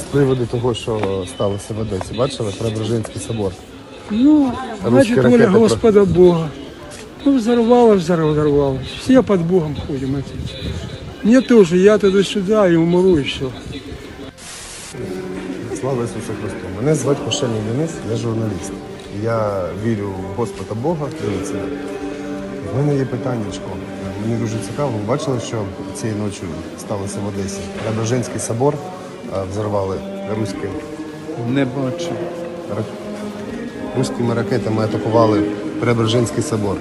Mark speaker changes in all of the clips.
Speaker 1: з приводу того, що сталося в Одесі, бачили Преображенський собор.
Speaker 2: Ну,
Speaker 1: ракеты
Speaker 2: воля
Speaker 1: про-
Speaker 2: Господа Бога. Ну, взорвало, взорвало, взорвало. Все под Богом ходим. Мне тоже, я туда-сюда и умру, и все.
Speaker 1: Слава Ісусу Христу! Мене звати Кошельний Денис, я журналіст. Я вірю в Господа Бога. Дивіться. В мене є питаннячко. Мені дуже цікаво. Ви бачили, що цієї ночі сталося в Одесі? Преображенський собор взорвали руські,
Speaker 3: Не бачу.
Speaker 1: руськими ракетами атакували Преображенський собор.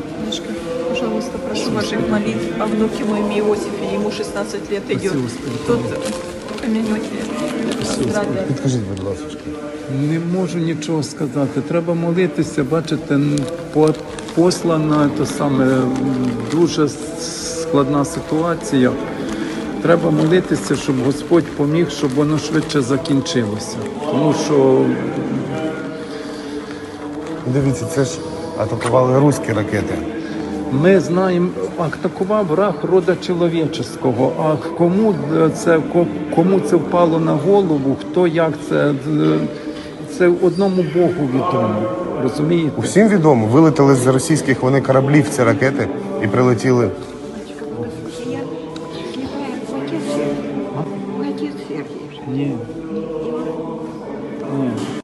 Speaker 4: Пожалуйста, прошу ваших молитв о внуке моем Иосифе, ему 16 лет идет. Тут помянете.
Speaker 1: Підкажіть, будь ласка.
Speaker 3: Не можу нічого сказати. Треба молитися, бачите, послана то саме дуже складна ситуація. Треба молитися, щоб Господь поміг, щоб воно швидше закінчилося. Тому що
Speaker 1: Дивіться, це ж атакували руські ракети.
Speaker 3: ми знаємо, атакував враг рода чоловічого. А кому це кому це впало на голову, хто як це, е, це одному Богу відомо. Розумієте?
Speaker 1: Усім відомо, вилетіли з російських вони кораблів ці ракети і прилетіли.
Speaker 5: Отец Сергий.
Speaker 3: Ні. Ні.